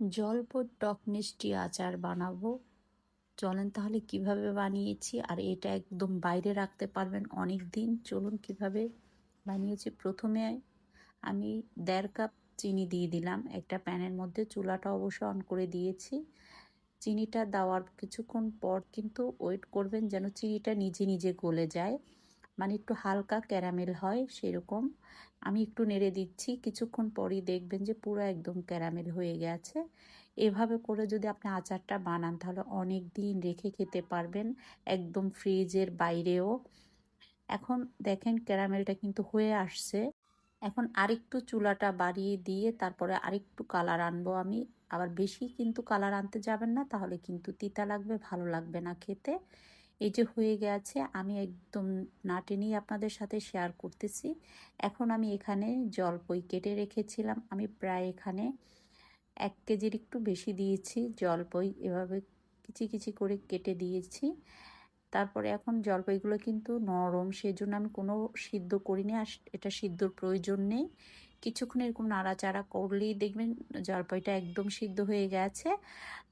জলপ টক মিষ্টি আচার বানাবো। চলেন তাহলে কীভাবে বানিয়েছি? আর এটা একদম বাইরে রাখতে পারবেন অনেক দিন চলুন কীভাবে বানিয়েছি? প্রথমে আমি দেড় কাপ চিনি দিয়ে দিলাম। একটা প্যানের মধ্যে চুলাটা অবশ্য অন করে দিয়েছি। চিনিটা দেওয়ার কিছুক্ষণ পর কিন্তু ওয়েট করবেন যেন চিনিটা নিজে নিজে গলে যায়। মানে একটু হালকা ক্যারামেল হয় সেরকম। আমি একটু নেড়ে দিচ্ছি, কিছুক্ষণ পরই দেখবেন যে পুরো একদম ক্যারামেল হয়ে গেছে। এভাবে করে যদি আপনি আচারটা বানান তাহলে অনেক দিন রেখে খেতে পারবেন একদম ফ্রিজের বাইরেও। এখন দেখেন ক্যারামেলটা কিন্তু হয়ে আসছে। এখন আরেকটু চুলাটা বাড়িয়ে দিয়ে তারপরে আরেকটু কালার আনব আমি। আবার বেশি কিন্তু কালার আনতে যাবেন না, তাহলে কিন্তু তিতা লাগবে, ভালো লাগবে না খেতে। এই যে হয়ে গেছে, আমি একদম না টেনেই আপনাদের সাথে শেয়ার করতেছি। এখন আমি এখানে জলপই কেটে রেখেছিলাম। আমি প্রায় এখানে এক কেজির একটু বেশি দিয়েছি জলপই এভাবে কিচি কিচি করে কেটে দিয়েছি। তারপরে এখন জলপাইগুলো কিন্তু নরম, সেজন্য আমি কোনো সিদ্ধ করিনি। আর এটা সিদ্ধর প্রয়োজন নেই। কিছুক্ষণ এরকম নাড়াচাড়া করলেই দেখবেন জলপাইটা একদম সিদ্ধ হয়ে গেছে।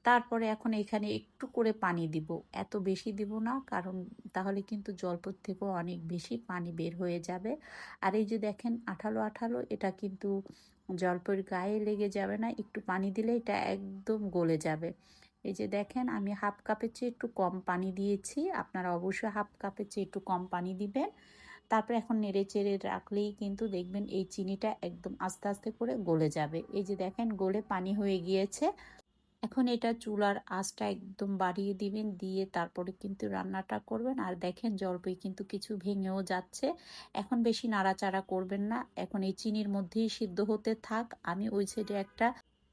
তারপরে এখন এখানে একটু করে পানি দিব। এত বেশি দিব না, কারণ তাহলে কিন্তু জলপর থেকেও অনেক বেশি পানি বের হয়ে যাবে। আর এই যে দেখেন আঠালো আঠালো, এটা কিন্তু জলপের গায়ে লেগে যাবে না। একটু পানি দিলে এটা একদম গলে যাবে। এই যে দেখেন আমি হাফ কাপের চেয়ে একটু কম পানি দিয়েছি। আপনারা অবশ্যই হাফ কাপের চেয়ে একটু কম পানি দিবেন। তারপরে এখন নেড়ে চেড়ে রাখলেই কিন্তু দেখবেন এই চিনিটা একদম আস্তে আস্তে করে গলে যাবে। এই যে দেখেন গলে পানি হয়ে গিয়েছে। এখন এটা চুলার আঁচটা একদম বাড়িয়ে দিবেন, দিয়ে তারপরে কিন্তু রান্নাটা করবেন। আর দেখেন জলপাই কিন্তু কিছু ভেঙেও যাচ্ছে। এখন বেশি নাড়াচাড়া করবেন না। এখন এই চিনির মধ্যেই সিদ্ধ হতে থাক। আমি ওই সাইডে একটা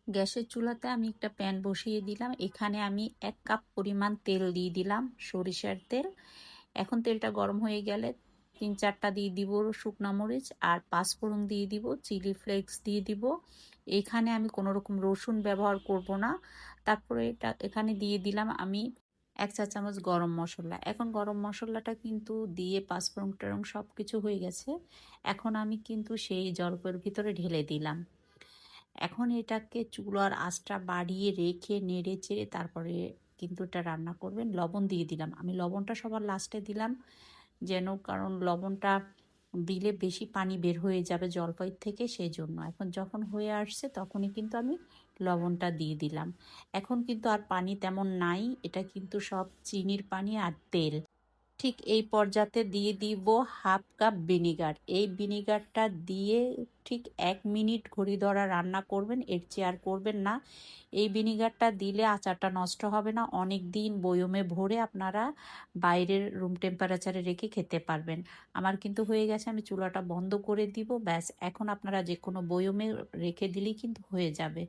গ্যাসের চুলাতে আমি একটা প্যান বসিয়ে দিলাম। এখানে আমি এক কাপ পরিমাণ তেল দিয়ে দিলাম সরিষার তেল। এখন তেলটা গরম হয়ে গেলে তিন চারটা দিয়ে দিব শুকনো মরিচ আর পাঁচফোড়ন দিয়ে দিব, চিলি ফ্লেক্স দিয়ে দিব। এখানে আমি কোনো রকম রসুন ব্যবহার করব না। তারপরে এটা এখানে দিয়ে দিলাম আমি এক চা চামচ গরম মশলা। এখন গরম মশলাটা কিন্তু দিয়ে পাঁচফোড়ন টরং সব কিছু হয়ে গেছে। এখন আমি কিন্তু সেই জলপের ভিতরে ঢেলে দিলাম। এখন এটাকে চুলার আঁচটা বাড়িয়ে রেখে নেড়ে চেড়ে তারপরে কিন্তু এটা রান্না করবেন। লবণ দিয়ে দিলাম। আমি লবণটা সবার লাস্টে দিলাম। যেন কারণ লবণটা দিলে বেশি পানি বের হয়ে যাবে জলপাইয়ের থেকে সেই জন্য এখন যখন হয়ে আসছে তখনই কিন্তু আমি লবণটা দিয়ে দিলাম। এখন কিন্তু আর পানি তেমন নাই, এটা কিন্তু সব চিনির পানি আর তেল। ঠিক এই পর্যাতে দিয়ে দিব হাফ কাপ ভিনিগার। এই ভিনিগারটা দিয়ে ঠিক এক মিনিট ঘড়ি ধরা রান্না করবেন, এর চেয়ার করবেন না। এই ভিনিগারটা দিলে আচারটা নষ্ট হবে না, অনেক দিন বয়মে ভরে আপনারা বাইরের রুম টেম্পারেচারে রেখে খেতে পারবেন। আমার কিন্তু হয়ে গেছে, আমি চুলাটা বন্ধ করে দিব, ব্যাস। এখন আপনারা যে কোনো বয়মে রেখে দিলেই কিন্তু হয়ে যাবে।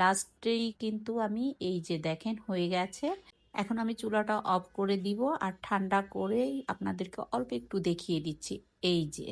লাস্টেই কিন্তু আমি এই যে দেখেন হয়ে গেছে। এখন আমি চুলাটা অফ করে দিব আর ঠান্ডা করেই আপনাদেরকে অল্প একটু দেখিয়ে দিচ্ছি। এই যে।